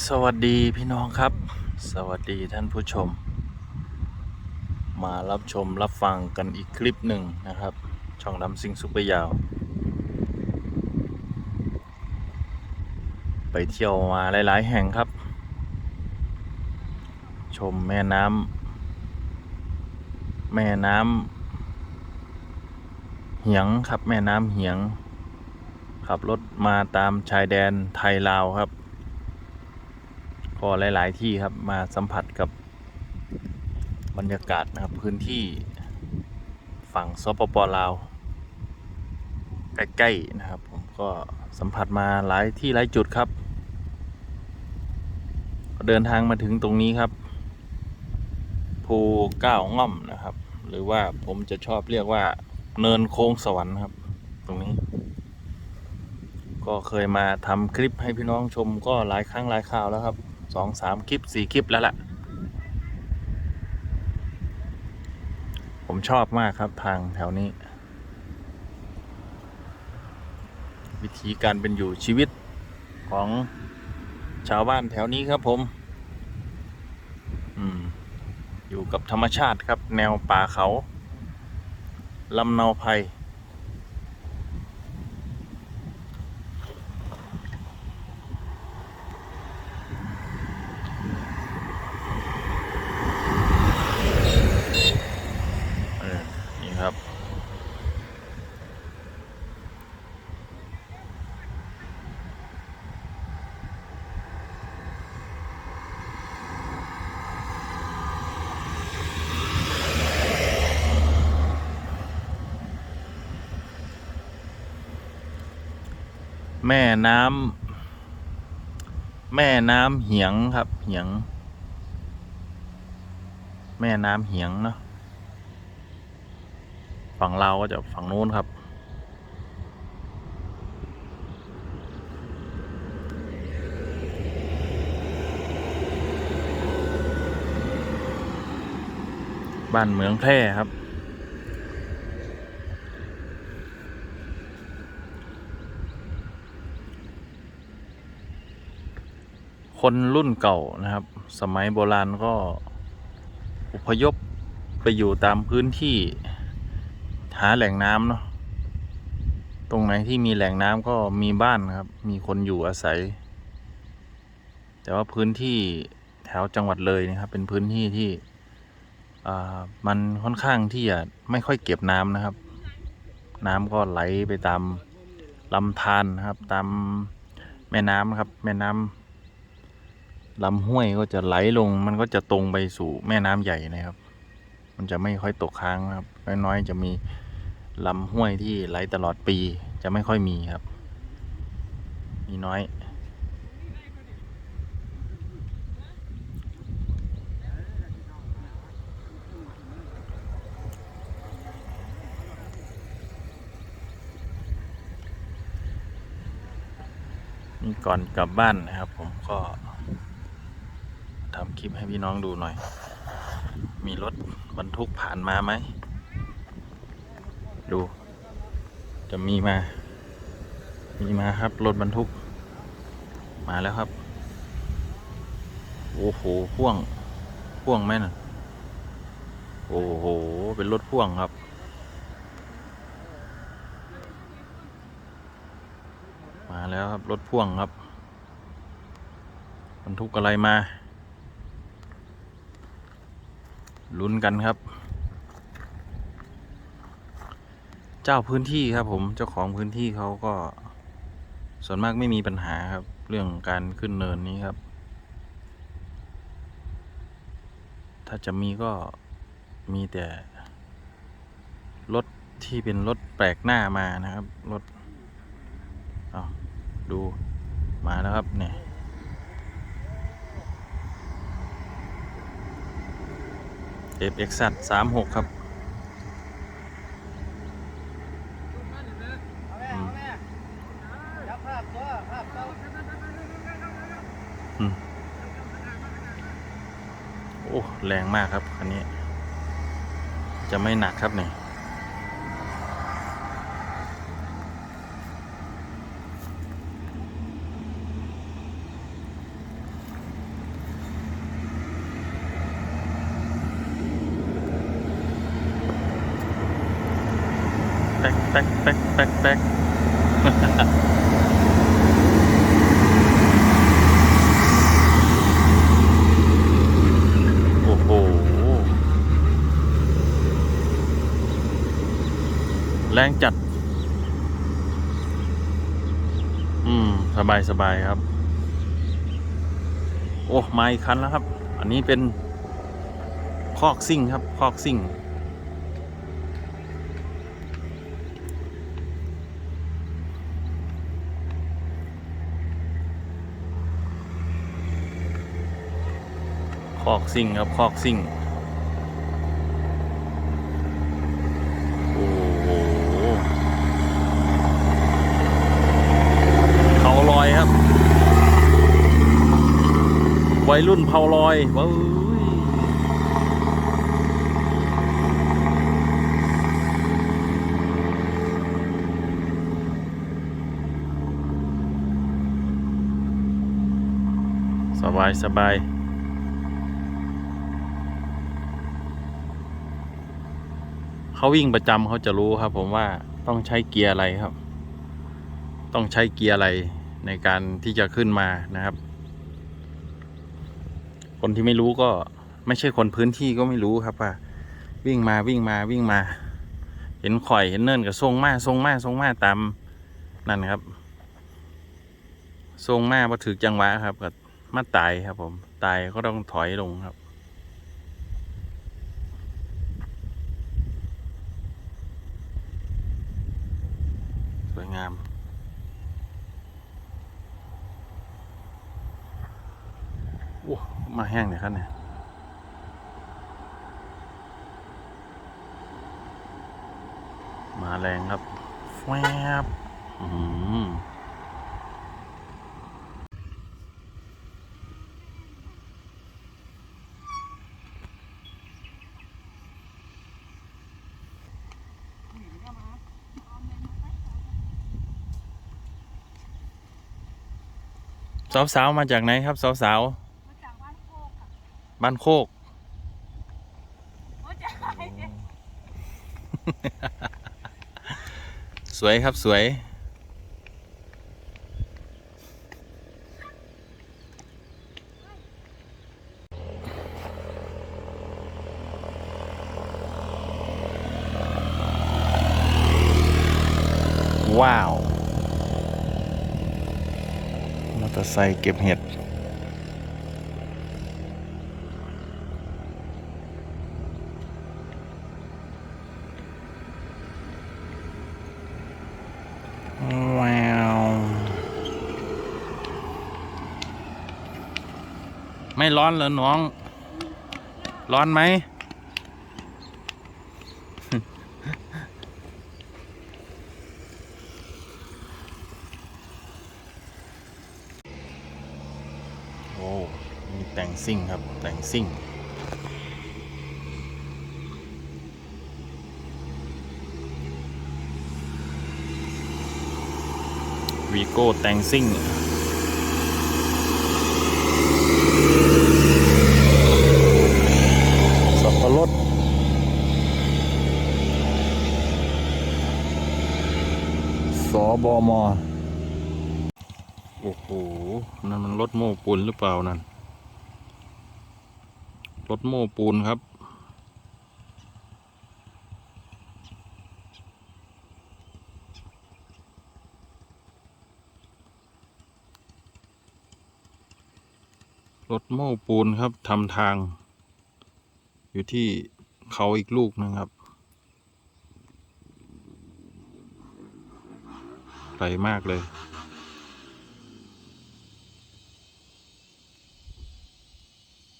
สวัสดีพี่น้องครับ สวัสดีท่านผู้ชม มารับชมรับฟังกันอีกคลิปหนึ่งนะครับ ช่องดำซิงซุปเปอร์ยาว ไปเที่ยวมาหลาย ๆ แห่งครับ ชมแม่น้ำแม่น้ำเหียงครับแม่น้ำเหียง ขับรถมาตามชายแดนไทยลาวครับ ก็หลาย ๆ ที่ครับมาสัมผัสกับบรรยากาศนะครับพื้นที่ฝั่งสปปลาวใกล้ ๆ นะครับ ผมก็สัมผัสมาหลายที่หลายจุดครับ เดินทางมาถึงตรงนี้ครับภูเก้าง่อมนะครับ หรือว่าผมจะชอบเรียกว่าเนินโค้งสวรรค์ครับ ตรงนี้ ก็เคยมาทำคลิปให้พี่น้องชมก็หลายครั้งหลายคราวแล้วครับ สองสามคลิปสี่คลิปแล้วแหละผมชอบมากครับทางแถวนี้ วิธีการเป็นอยู่ชีวิตของชาวบ้านแถวนี้ครับผมอืมอยู่กับธรรมชาติครับ แนวป่าเขาลำเนาภัย เออนี่ครับ แม่น้ำแม่น้ำเหียงครับ เหียง แม่น้ำเหียงเนาะฝั่งเราก็จะฝั่งนู้นครับ บ้านเมืองแพร่ครับ คนรุ่นเก่านะครับ สมัยโบราณก็อพยพไปอยู่ตามพื้นที่หาแหล่งน้ำเนาะตรงไหนที่มีแหล่งน้ำก็มีบ้านครับ มีคนอยู่อาศัย แต่ว่าพื้นที่แถวจังหวัดเลยนะครับ เป็นพื้นที่ที่มันค่อนข้างที่จะไม่ค่อยเก็บน้ำนะครับ น้ำก็ไหลไปตามลำธารนะครับ ตามแม่น้ำครับ แม่น้ำ ลำห้วยก็จะไหลลง มันก็จะตรงไปสู่แม่น้ำใหญ่นะครับ มันจะไม่ค่อยตกค้างครับ น้อยๆจะมีลำห้วยที่ไหลตลอดปีจะไม่ค่อยมีครับ มีน้อยนี่ก่อนกลับบ้านนะครับผมก็ คลิปให้พี่น้องดูหน่อย มีรถบรรทุกผ่านมาไหม ดู จะมีมา มีมาครับ รถบรรทุก มาแล้วครับ โอ้โห พ่วง พ่วงไหมน่ะ โอ้โห เป็นรถพ่วงครับ มาแล้วครับ รถพ่วงครับบรรทุกอะไรมา ลุ้นกันครับ เจ้าพื้นที่ครับผมเจ้าของพื้นที่เขาก็ ส่วนมากไม่มีปัญหาครับ เรื่องการขึ้นเนินนี้ครับ ถ้าจะมีก็มีแต่ รถที่เป็นรถแปลกหน้ามานะครับ รถเอาดูมาแล้วครับเนี่ย f x สามหกครับอืมโอ้ แรงมากครับ คันนี้ จะไม่หนักครับเนี่ย แป๊กแป๊กแป๊กแป๊ก โอ้โห แรงจัด อืม สบายสบายครับ โอ้ มาอีกคันแล้วครับ อันนี้เป็นคอกซิ่งครับ คอกซิ่ง คอกซิ่งครับคอกซิ่งโอ้โหเผาลอยครับ วัยรุ่นเผาลอยว้าวสบายสบาย เขาวิ่งประจำเขาจะรู้ครับ ผมว่าต้องใช้เกียร์อะไรครับ ต้องใช้เกียร์อะไรในการที่จะขึ้นมานะครับ คนที่ไม่รู้ก็ไม่ใช่คนพื้นที่ก็ไม่รู้ครับว่าวิ่งมาวิ่งมาวิ่งมา เห็นข่อยเห็นเนินกับทรงมาทรงมาทรงมาตามนั่นครับทรงมาพอถือจังหวะครับก็มาตายครับผมตายก็ต้องถอยลงครับ สวย งาม โอ้มาแห้งเลยครับเนี่ยมาแรงครับแฟบอืม อหือสาวๆมาจากไหนครับสาวมาจากบ้านโคกค่ะๆบ้านโคกมาจากไหนเนี่ยสวยครับสวยว้าว มอเตอร์ไซค์เก็บเห็ดว้าวไม่ร้อนเหรอน้อง ร้อนไหม โอ้ มีแต่งซิ่งครับแต่งซิ่งวีโก้แต่งซิ่งสับปะรดสบมโอ้โห นั่นมันรถโม้ปูนหรือเปล่านั่น รถโม้ปูนครับ รถโม้ปูนครับทำทาง อยู่ที่เขาอีกลูกนึงครับไกลมากเลย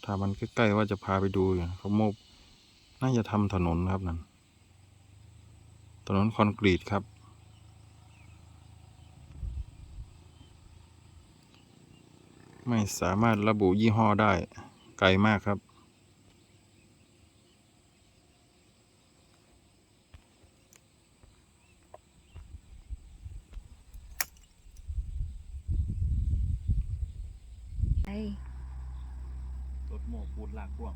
ถ้ามันใกล้ๆว่าจะพาไปดูอยู่เขาโมบน่าจะทำถนนครับนั่นถนนคอนกรีตครับ ไม่สามารถระบุยี่ห้อได้ ไกลมากครับไอ้รถ โม้ปูนลากพ่วง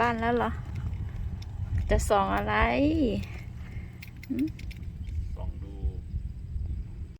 บ้านแล้วเหรอ จะส่องอะไร